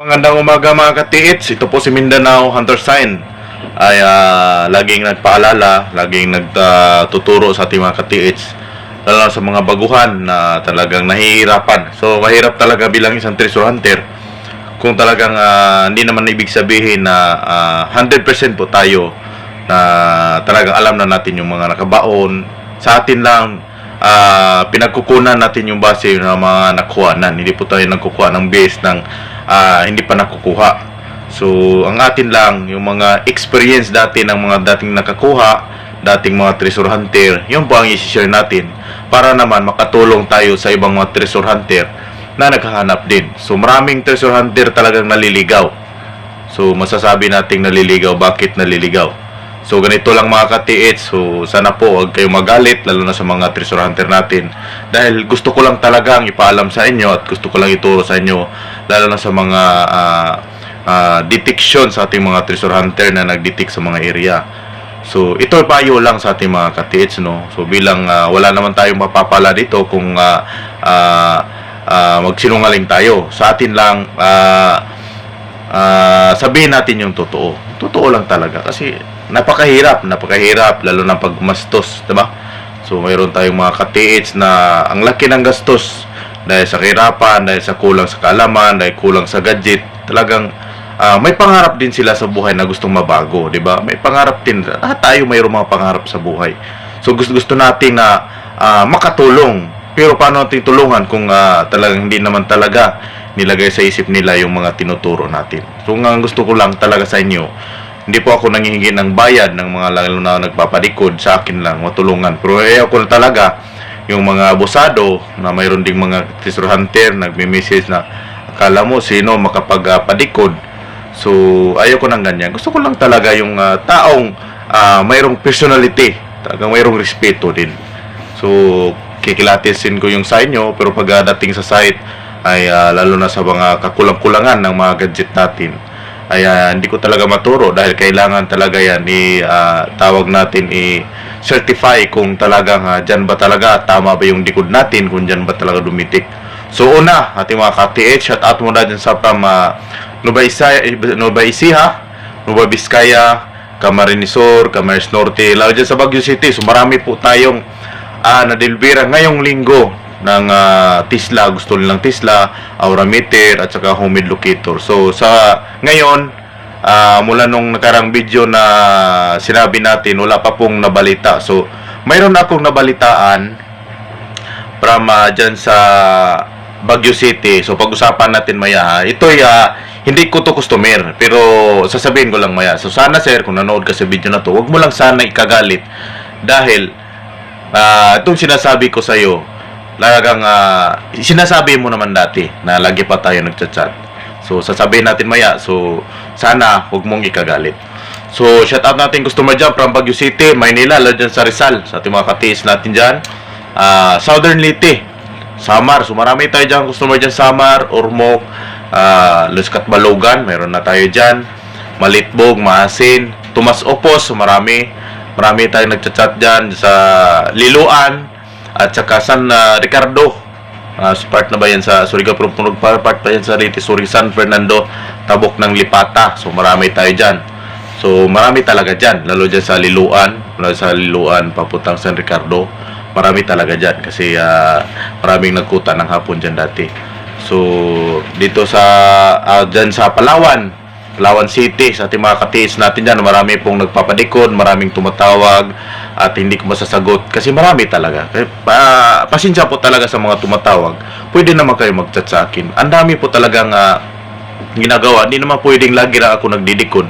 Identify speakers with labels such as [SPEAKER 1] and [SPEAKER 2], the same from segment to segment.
[SPEAKER 1] Magandang umaga mga katiits. Ito po si Mindanao Hunter Sign. Ay ah, laging nagpaalala, laging nagtuturo sa ating mga katiits. Lalo sa mga baguhan na talagang nahihirapan. So mahirap talaga bilang isang treasure hunter. Kung talagang ah, hindi naman ibig sabihin na ah, 100% po tayo na talagang alam na natin yung mga nakabaon. Sa atin lang ah, pinagkukunan natin yung base ng mga nakuhanan. Hindi po tayo nagkukuha ng base ng ah, hindi pa nakukuha. So, ang atin lang, yung mga experience dati ng mga dating nakakuha, dating mga treasure hunter, yun po ang i-share natin para naman makatulong tayo sa ibang mga treasure hunter na naghahanap din. So, maraming treasure hunter talagang naliligaw. So, masasabi nating naliligaw. Bakit naliligaw? So, ganito lang mga katiit. So, sana po huwag kayong magalit, lalo na sa mga treasure hunter natin. Dahil gusto ko lang talagang ipaalam sa inyo at gusto ko lang ituro sa inyo, lalo na sa mga ah, ah, detection sa ating mga treasure hunter na nagdetect sa mga area. So, ito payo lang sa ating mga katiits, no? So, bilang ah, wala naman tayong mapapala dito kung ah, ah, ah, magsinungaling tayo. Sa atin lang, ah, ah, sabihin natin yung totoo. Totoo lang talaga kasi napakahirap, napakahirap lalo na pag mastos, 'di ba? So mayroon tayong mga katiits na ang laki ng gastos dahil sa kahirapan, dahil sa kulang sa kaalaman, dahil kulang sa gadget. Talagang ah, may pangarap din sila sa buhay na gustong mabago, 'di ba? May pangarap din. Ah, tayo mayroong mga pangarap sa buhay. So gusto gusto nating na ah, makatulong. Pero paano natin tulungan kung ah, talagang hindi naman talaga nilagay sa isip nila yung mga tinuturo natin. So ang gusto ko lang talaga sa inyo, hindi po ako nangihingi ng bayad ng mga lalo na nagpapalikod sa akin lang matulungan. Pero eh ako na talaga yung mga abusado na mayroon ding mga treasure hunter nagme-message na akala mo sino makapagpadikod. So ayaw ko ng ganyan. Gusto ko lang talaga yung ah, taong ah, mayroong personality, talagang mayroong respeto din. So kikilatisin ko yung sa inyo pero pagdating sa site ay ah, lalo na sa mga kakulang-kulangan ng mga gadget natin ay ah, hindi ko talaga maturo dahil kailangan talaga yan i ah, tawag natin i certify kung talagang uh, dyan ba talaga tama ba yung likod natin kung dyan ba talaga dumitik so una ating mga ka-TH shout out muna dyan sa from uh, Nueva Ecija, Nueva Ecija Nueva Vizcaya Camarinesor Camarines Norte lalo dyan sa Baguio City. So marami po tayong uh, nadilbira ngayong linggo ng ah, Tesla, gusto nilang Tesla, aura meter at saka homemade locator. So sa ngayon, ah, mula nung nakarang video na sinabi natin, wala pa pong nabalita. So mayroon akong nabalitaan from ah, dyan sa Baguio City. So pag-usapan natin maya. Ito ay ah, hindi ko to customer, pero sasabihin ko lang maya. So sana sir, kung nanood ka sa video na to, wag mo lang sana ikagalit dahil ah, itong sinasabi ko sa iyo, talagang ah, sinasabi mo naman dati na lagi pa tayo nagchat-chat. So sasabihin natin maya. So sana huwag mong ikagalit. So shout out natin customer dyan from Baguio City, Maynila, lalo dyan sa Rizal, sa ating mga katiis natin dyan. Ah, Southern Leyte, Samar. So marami tayo dyan customer dyan Samar, Ormoc, ah, Los Catbalogan, meron na tayo dyan. Malitbog, Maasin, Tumas Opos, so marami. Marami tayong nagchat-chat dyan sa Liloan, at saka San ah, Ricardo. Ah, part na ba yan sa Surigao Purpunog part pa yan sa Leyte, Suri San Fernando, Tabok ng Lipata. So marami tayo dyan. So marami talaga dyan, lalo dyan sa Liluan, lalo sa Liluan, papuntang San Ricardo. Marami talaga dyan kasi ah, maraming nagkuta ng hapon dyan dati. So dito sa ah, dyan sa Palawan, Palawan City, sa ating mga katiis natin dyan, marami pong nagpapadikod, maraming tumatawag at hindi ko masasagot kasi marami talaga. Kaya, pa, pasensya po talaga sa mga tumatawag. Pwede naman kayo mag-chat sa akin. Ang dami po talagang ah, ginagawa. Hindi naman pwedeng lagi na ako nagdidikon.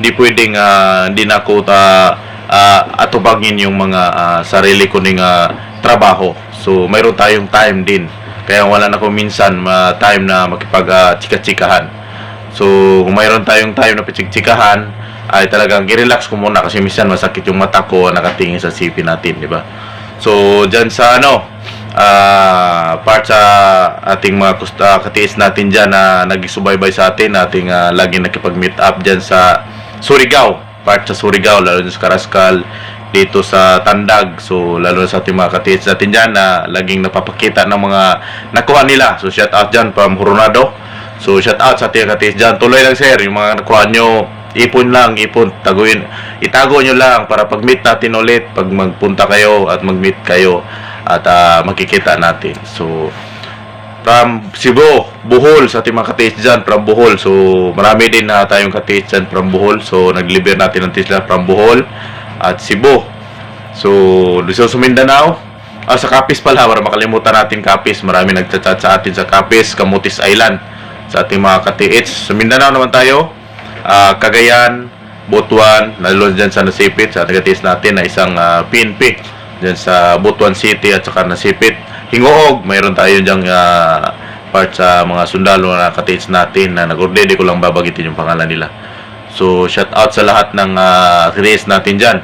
[SPEAKER 1] Hindi pwedeng ah, hindi na ako ah, ah, atubagin yung mga ah, sarili ko ning ah, trabaho. So, mayroon tayong time din. Kaya wala na ko minsan ma time na makipag ah, chika-chikahan. So, kung mayroon tayong time na pichik-chikahan, ay talagang i-relax ko muna kasi minsan masakit yung mata ko nakatingin sa CP natin, di ba? So, dyan sa ano, ah part sa ating mga ah, katiis natin dyan na nagsubaybay sa atin, ating ah, laging nakipag-meet up dyan sa Surigao, part sa Surigao, lalo sa Karaskal, dito sa Tandag, so lalo sa ating mga katiis natin dyan na laging napapakita ng mga nakuha nila. So, shout out dyan from Coronado. So, shout out sa ating katiis dyan. Tuloy lang, sir. Yung mga nakuha nyo, ipon lang, ipon. Taguin. Itago nyo lang para pag-meet natin ulit, pag magpunta kayo at mag-meet kayo at ah, makikita natin. So, from Cebu, Bohol, sa ating mga katiis dyan, from Bohol. So, marami din na tayong katiis dyan from Bohol. So, nag-deliver natin ng Tesla from Bohol at Cebu. So, Luzon Mindanao. Ah, sa Capiz pala, para makalimutan natin Capiz. Marami nagchat sa atin sa Capiz, Camotes Island. Sa ating mga katiits. Sa Mindanao naman tayo. Ah, Cagayan, Butuan, nalulod dyan sa Nasipit. Sa ating natin na isang ah, PNP. Dyan sa Butuan City at saka Nasipit. Hingoog, mayroon tayo dyan ah, part sa mga sundalo na katiits natin na nag-order. Di ko lang babagitin yung pangalan nila. So, shout out sa lahat ng uh, katiits natin dyan.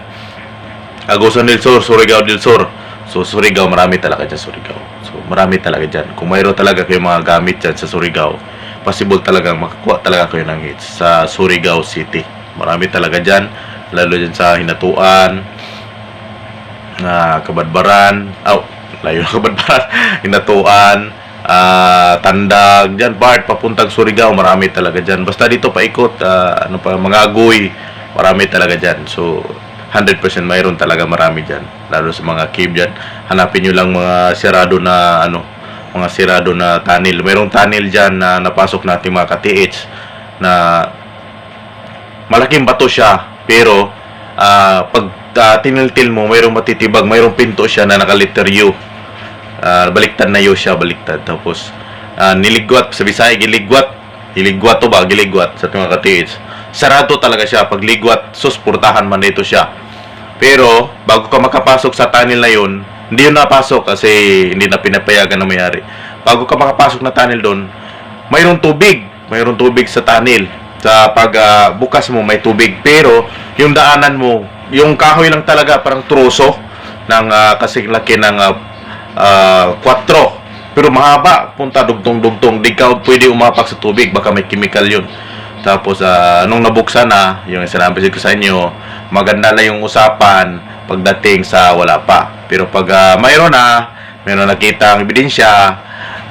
[SPEAKER 1] Agusan del Sur, Surigao del Sur. So, Surigao, marami talaga dyan, Surigao. So, marami talaga dyan. Kung mayroon talaga kayo mga gamit dyan sa Surigao, possible talaga makakuha talaga kayo ng hits sa Surigao City. Marami talaga dyan, lalo dyan sa Hinatuan, na Kabadbaran, aw, layo na Kabadbaran, Hinatuan, ah, Tandag, dyan, Bart, papuntang Surigao, marami talaga dyan. Basta dito paikot, ah, ano pa, mga agoy, marami talaga dyan. So, 100% mayroon talaga marami dyan. Lalo sa mga cave dyan. Hanapin nyo lang mga sirado na, ano, mga sirado na tunnel. Mayroong tunnel dyan na napasok natin mga ka-TH na malaking bato siya. Pero, ah, pag ah, tiniltil mo, mayroong matitibag, mayroong pinto siya na nakaliter U. Ah, baliktad na U siya, baliktad. Tapos, ah, niligwat, sa Bisaya, giligwat. Giligwat to ba? Giligwat sa mga ka-TH. Sarado talaga siya. Pag ligwat, sus, purtahan man dito siya. Pero, bago ka makapasok sa tunnel na yun, hindi yun napasok kasi hindi na pinapayagan na mayari. Bago ka makapasok na tunnel doon, mayroong tubig. Mayroong tubig sa tunnel. Sa pag ah, bukas mo, may tubig. Pero, yung daanan mo, yung kahoy lang talaga, parang troso ng uh, kasing laki ng ah, ah, 4. Pero mahaba, punta dugtong-dugtong. Di ka pwede umapak sa tubig, baka may chemical yun. Tapos, ah, nung nabuksan na, yung sinabi ko sa inyo, maganda na yung usapan pagdating sa wala pa. Pero pag ah, mayroon na, mayroon nakita ang ebidensya,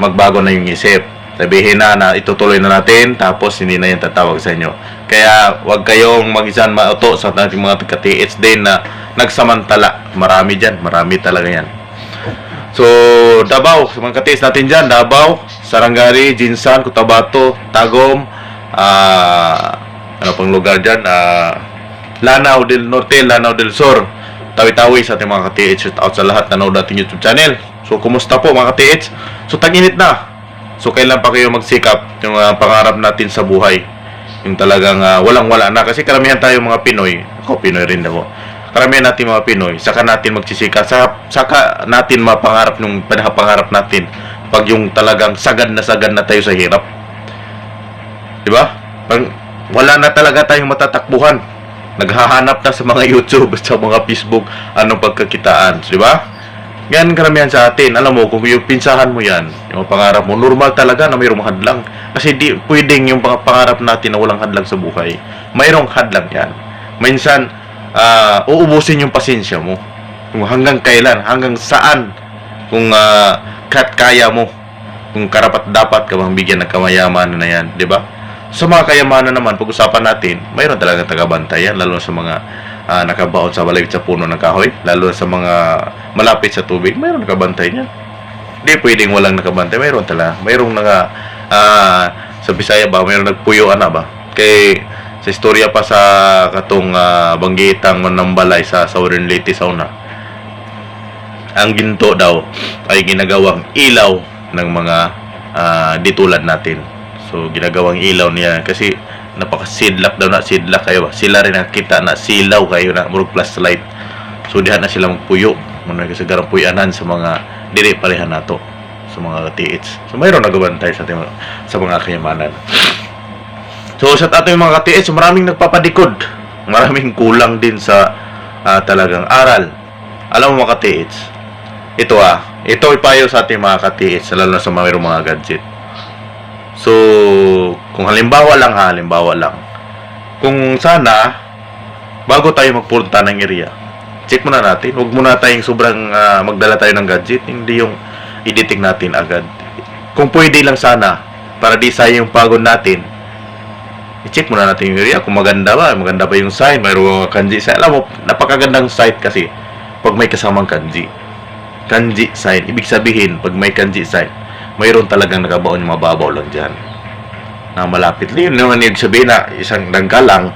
[SPEAKER 1] magbago na yung isip. Sabihin na na itutuloy na natin, tapos hindi na yan tatawag sa inyo. Kaya wag kayong mag-isan mauto sa ating mga katiits din na nagsamantala. Marami dyan, marami talaga yan. So, Davao, mga katiis natin dyan, Davao, Sarangani, Jinsan, Cotabato, Tagum, ah, ano pang lugar dyan, ah, Lanao del Norte, Lanao del Sur, Tawi-Tawi sa ating mga katiits, shout out sa lahat na nanood natin YouTube channel. So, kumusta po mga katiits? So, tag-init na. So, kailan pa kayo magsikap yung ah, pangarap natin sa buhay? Yung talagang ah, walang-wala na. Kasi karamihan tayo mga Pinoy, ako Pinoy rin ako, karamihan natin mga Pinoy, saka natin magsisika, saka, saka natin mapangarap nung panapangarap natin pag yung talagang sagad na sagad na tayo sa hirap. Di ba? Pag wala na talaga tayong matatakbuhan. Naghahanap na sa mga YouTube, sa mga Facebook, anong pagkakitaan. Di ba? Yan karamihan sa atin. Alam mo, kung yung pinsahan mo yan, yung pangarap mo, normal talaga na mayroong hadlang. Kasi di pwedeng yung pang- pangarap natin na walang hadlang sa buhay. Mayroong hadlang yan. Minsan, ah, uubusin yung pasensya mo. Kung hanggang kailan, hanggang saan, kung ah, kat kaya mo, kung karapat dapat ka bang bigyan ng kamayaman na yan, di ba? Sa mga kayamanan naman, pag-usapan natin, mayroon talaga tagabantay yan, lalo na sa mga ah, nakabaon sa balay sa puno ng kahoy, lalo sa mga malapit sa tubig, mayroon nakabantay niyan. Hindi pwedeng walang nakabantay, mayroon talaga. Mayroong naka, ah, sa Bisaya ba, mayroong nagpuyoan na ba? Kay, sa istorya pa sa katong ah, banggitang manambalay sa Southern Leyte Sauna, ang ginto daw ay ginagawang ilaw ng mga ah, di tulad natin. So, ginagawang ilaw niya kasi napaka-sidlak daw na, sidlak kayo? Sila rin nakita na silaw kayo na murag plus light. So, dihan na sila magpuyo. Muna kasi garang puyanan sa mga dili parehan nato sa mga katiits. So, mayroon nagabantay sa, ating- sa mga kayamanan. So, sa ating mga katiits, maraming nagpapadikod. Maraming kulang din sa ah, talagang aral. Alam mo mga katiits, ito ah, ito ipayo sa ating mga katiits, lalo na sa mga mga gadget. So, kung halimbawa lang ha, halimbawa lang. Kung sana, bago tayo magpunta ng area, check muna natin. Huwag muna tayong sobrang ah, magdala tayo ng gadget. Hindi yung i-detect natin agad. Kung pwede lang sana, para di sayang yung pagod natin, i-check muna natin yung area kung maganda ba, maganda ba yung sign, mayroong kanji sign. Alam mo, napakagandang site kasi pag may kasamang kanji. Kanji sign, ibig sabihin, pag may kanji sign, mayroon talagang nakabaon yung mababaw lang dyan. Na malapit. Yun naman yung sabihin na isang dangka lang,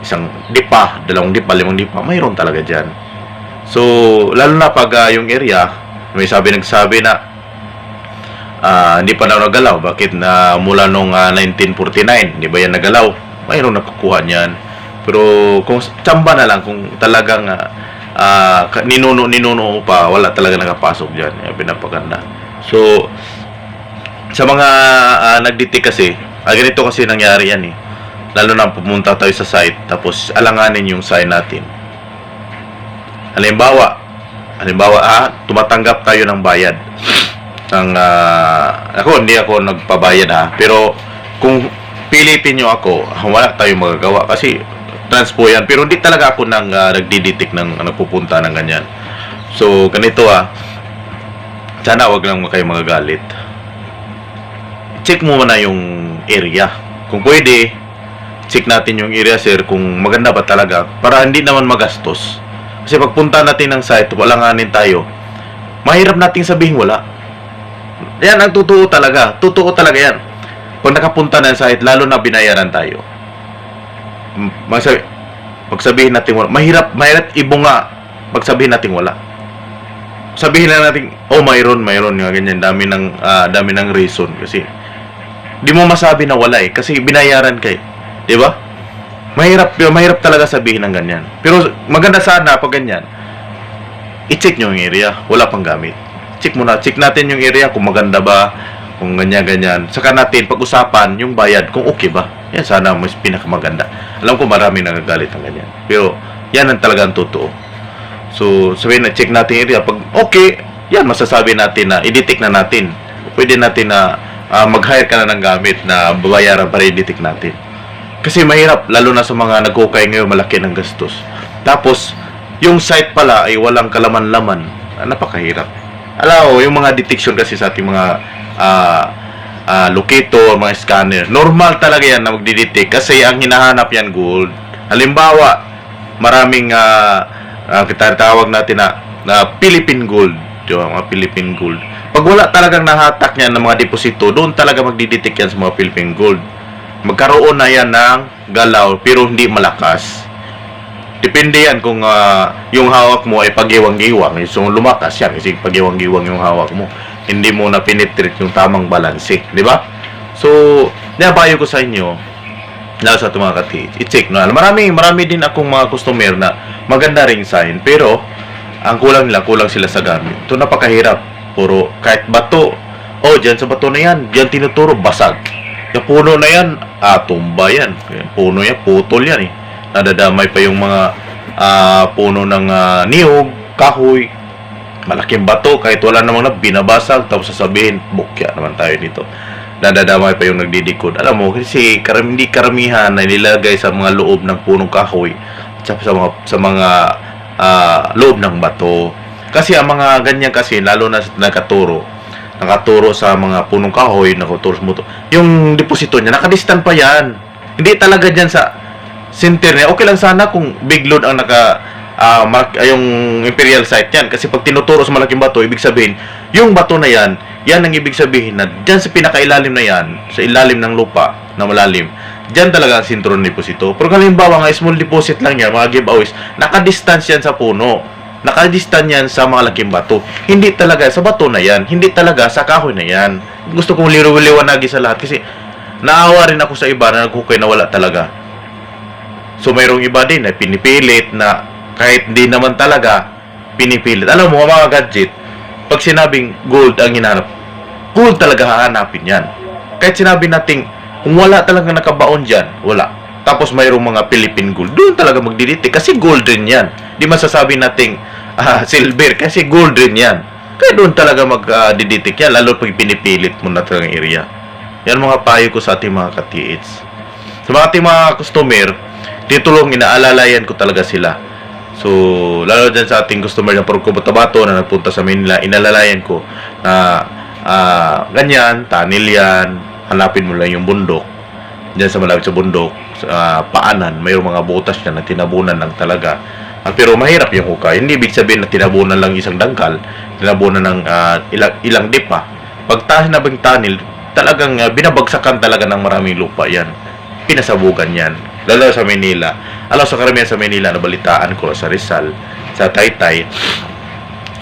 [SPEAKER 1] isang dipa, dalawang dipa, limang dipa, mayroon talaga dyan. So, lalo na pag ah, yung area, may sabi nagsabi na ah, hindi pa daw nagalaw. Bakit na mula nung ah, 1949, hindi ba yan nagalaw? Mayroon nakukuha niyan. Pero kung tsamba na lang, kung talagang ah, ka- ninuno, ninuno pa, wala talaga nakapasok dyan. Yan, pinapaganda. So, sa mga ah, nagditik kasi, ah, ganito kasi nangyari yan eh. Lalo na pumunta tayo sa site, tapos alanganin yung sign natin. Halimbawa, halimbawa ah, tumatanggap tayo ng bayad. Ng, ah, ako, hindi ako nagpabayad ha. Pero, kung pilitin nyo ako, ah, wala tayong magagawa. Kasi, transpo yan. Pero hindi talaga ako nang uh, nagdiditik ng uh, nagpupunta ng ganyan. So, ganito ah. Sana wag lang kayo magagalit. Check mo muna yung area. Kung pwede, check natin yung area sir kung maganda ba talaga para hindi naman magastos. Kasi pagpunta natin ng site, walanganin tayo. Mahirap nating sabihin wala. Yan ang totoo talaga. Totoo talaga yan. Pag nakapunta na sa site, lalo na binayaran tayo. Magsabi, pagsabihin natin wala. Mahirap, mahirap ibunga pagsabihin natin wala. Sabihin lang natin, oh mayroon, mayroon nga ganyan, dami ng ah, dami ng reason kasi di mo masabi na wala eh kasi binayaran kay, 'di ba? Mahirap, mahirap talaga sabihin ng ganyan. Pero maganda sana pag ganyan. I-check nyo yung area, wala pang gamit. Check muna, check natin yung area kung maganda ba, kung ganyan-ganyan. Saka natin pag-usapan yung bayad kung okay ba. Yan sana mas pinakamaganda. Alam ko marami nagagalit ng ganyan. Pero yan ang talagang totoo. So, sabihin na check natin yung area. Pag okay, yan masasabi natin na i-detect na natin. Pwede natin na ah, mag-hire ka na ng gamit na babayaran para i-detect natin. Kasi mahirap, lalo na sa mga nagkukay ngayon, malaki ng gastos. Tapos, yung site pala ay walang kalaman-laman. Ah, napakahirap. Alam mo, yung mga detection kasi sa ating mga ah, ah, locator, mga scanner, normal talaga yan na magdidetect kasi ang hinahanap yan gold. Halimbawa, maraming ah, ah, tawag natin na, na Philippine gold. Yung mga Philippine gold. Pag wala talagang nahatak niyan ng mga deposito, doon talaga magdidetect yan sa mga Philippine gold magkaroon na yan ng galaw pero hindi malakas. Depende yan kung ah, yung hawak mo ay pagiwang-giwang. So lumakas yan kasi pagiwang-giwang yung hawak mo. Hindi mo na penetrate yung tamang balanse. Di ba? So, nabayo ko sa inyo, lalo sa mga kati, i-check na. Marami, marami din akong mga customer na maganda ring sign, pero ang kulang nila, kulang sila sa gamit. Ito napakahirap. Puro, kahit bato, oh, dyan sa bato na yan, dyan tinuturo, basag. Yung puno na yan, ah, tumba yan. Yung puno yan, putol yan eh. Nadadamay pa yung mga ah, puno ng ah, niyog, kahoy, malaking bato, kahit wala namang na binabasag, tapos sasabihin, bukya naman tayo dito. Nadadamay pa yung nagdidikod. Alam mo, kasi karam, hindi karamihan na nilagay sa mga loob ng punong kahoy, at sa mga, sa mga ah, loob ng bato. Kasi ang mga ganyan kasi, lalo na sa nakaturo, sa mga punong kahoy, nakaturo sa moto. Yung deposito niya, nakadistan pa yan. Hindi talaga dyan sa center niya. Okay lang sana kung big load ang naka ah, mark, ah, yung imperial site yan. Kasi pag tinuturo sa malaking bato, ibig sabihin, yung bato na yan, yan ang ibig sabihin na dyan sa pinakailalim na yan, sa ilalim ng lupa na malalim, dyan talaga ang sintro ng deposito. Pero halimbawa nga, small deposit lang yan, mga giveaways, nakadistance yan sa puno nakadistan yan sa mga laking bato. Hindi talaga sa bato na yan. Hindi talaga sa kahoy na yan. Gusto kong liwanagin sa lahat kasi naawa rin ako sa iba na nagkukay na wala talaga. So mayroong iba din na pinipilit na kahit hindi naman talaga pinipilit. Alam mo, mga gadget, pag sinabing gold ang hinanap, gold talaga hahanapin yan. Kahit sinabi nating kung wala talaga nakabaon dyan, wala. Tapos mayroong mga Philippine gold, doon talaga magdidite kasi gold rin yan. Di masasabi nating ah, silver kasi gold rin yan. Kaya doon talaga mag-diditik yan, lalo pag pinipilit mo na talagang area. Yan mga payo ko sa ating mga ka-TH. Sa mga ating mga customer, titulong inaalalayan ko talaga sila. So, lalo dyan sa ating customer ng Purko Batabato na nagpunta sa Manila, inalalayan ko na ah, ganyan, tanil yan, hanapin mo lang yung bundok. Diyan sa malapit sa bundok, sa ah, paanan, mayroong mga butas dyan na tinabunan lang talaga. Ah, pero mahirap yung hukay. Hindi ibig sabihin na tinabunan lang isang dangkal, tinabunan ng ah, ilang, ilang dipa. Pagtaas na bang tunnel, talagang ah, binabagsakan talaga ng maraming lupa yan. Pinasabugan yan. Lalo sa Manila. Alam sa karamihan sa Manila, nabalitaan ko sa Rizal, sa Taytay,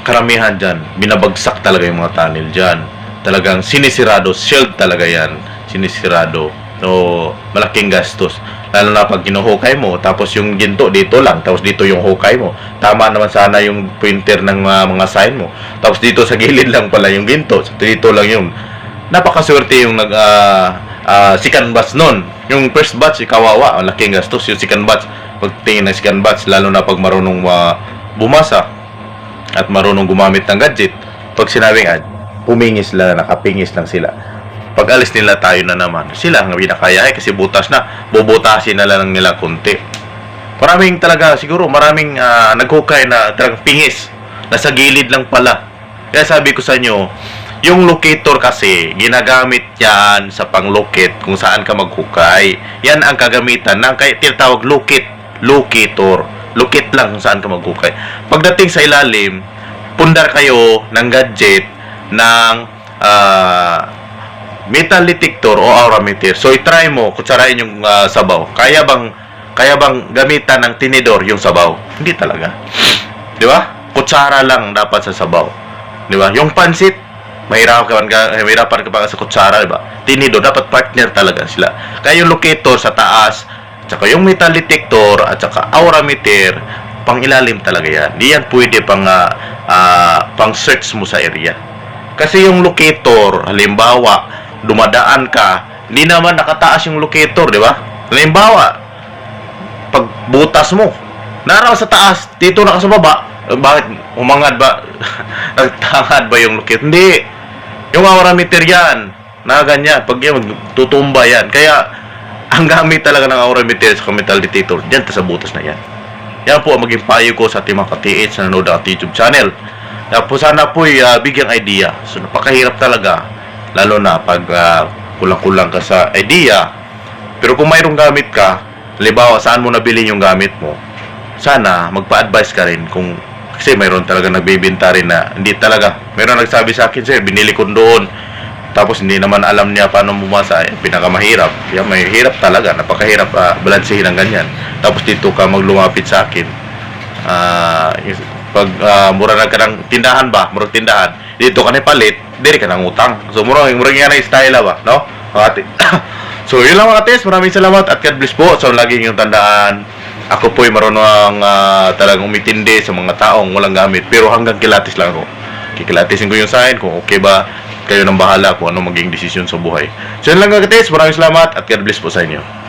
[SPEAKER 1] karamihan dyan, binabagsak talaga yung mga tunnel dyan. Talagang sinisirado, shield talaga yan. Sinisirado. So, malaking gastos. Lalo na pag kinuhukay mo, tapos yung ginto dito lang, tapos dito yung hukay mo. Tama naman sana yung pointer ng mga, mga sign mo. Tapos dito sa gilid lang pala yung ginto. So, dito lang yun. Napakaswerte yung nag ah, ah, second batch nun. Yung first batch, ikawawa. Ang laking gastos. Yung second batch, pagtingin ng second batch, lalo na pag marunong ah, bumasa, at marunong gumamit ng gadget, pag sinabing ad, pumingis lang, nakapingis lang sila. Pag alis nila tayo na naman, sila ang pinakaya eh, kasi butas na, bubutasin na lang nila konti. Maraming talaga, siguro maraming ah, naghukay na talagang pingis, nasa gilid lang pala. Kaya sabi ko sa inyo, yung locator kasi, ginagamit yan sa pang-locate kung saan ka maghukay. Yan ang kagamitan ng kaya tinatawag locate, locator. Locate lang kung saan ka maghukay. Pagdating sa ilalim, pundar kayo ng gadget ng ah, metal detector o aurameter. So, itry mo, kutsarain yung ah, sabaw. Kaya bang, kaya bang gamitan ng tinidor yung sabaw? Hindi talaga. Di ba? Kutsara lang dapat sa sabaw. Di ba? Yung pansit, mahirapan ka, mahirapan ka pa sa kutsara, di ba? Tinidor, dapat partner talaga sila. Kaya yung locator sa taas, tsaka yung metal detector, at saka aurameter, pang ilalim talaga yan. Di yan pwede pang, ah, ah, pang search mo sa area. Kasi yung locator, halimbawa, dumadaan ka, hindi naman nakataas yung locator, di ba? Halimbawa, pag butas mo, naraw sa taas, dito na ka sa baba, eh, bakit umangad ba? Nagtangad ba yung locator? Hindi. Yung aurameter yan, na ganyan, pag yan, tutumba yan. Kaya, ang gamit talaga ng aurameter sa metal detector, dyan sa butas na yan. Yan po ang maging payo ko sa ating mga ka-TH na nanonood ating YouTube channel. Kaya po sana po uh, bigyang idea. So napakahirap talaga. Lalo na pag ah, kulang-kulang ka sa idea. Pero kung mayroong gamit ka, halimbawa saan mo nabili yung gamit mo, sana magpa-advise ka rin kung kasi mayroon talaga nagbibenta rin na hindi talaga. Mayroon nagsabi sa akin, sir, binili ko doon. Tapos hindi naman alam niya paano bumasa. Eh, pinakamahirap. Yan, may hirap talaga. Napakahirap uh, balansehin ng ganyan. Tapos dito ka maglumapit sa akin. Ah, yung- pag uh, mura na ka ng tindahan ba, murag tindahan, dito ka na palit, diri ka nang utang. So murag murag nga na style ba, no? Mga so yun lang mga tes, maraming salamat at God bless po. So lagi yung tandaan, ako po'y marunong uh, talagang umitindi sa mga taong walang gamit, pero hanggang kilatis lang ako. Kikilatisin ko yung sign kung okay ba, kayo nang bahala kung ano maging desisyon sa buhay. So yun lang mga tes, maraming salamat at God bless po sa inyo.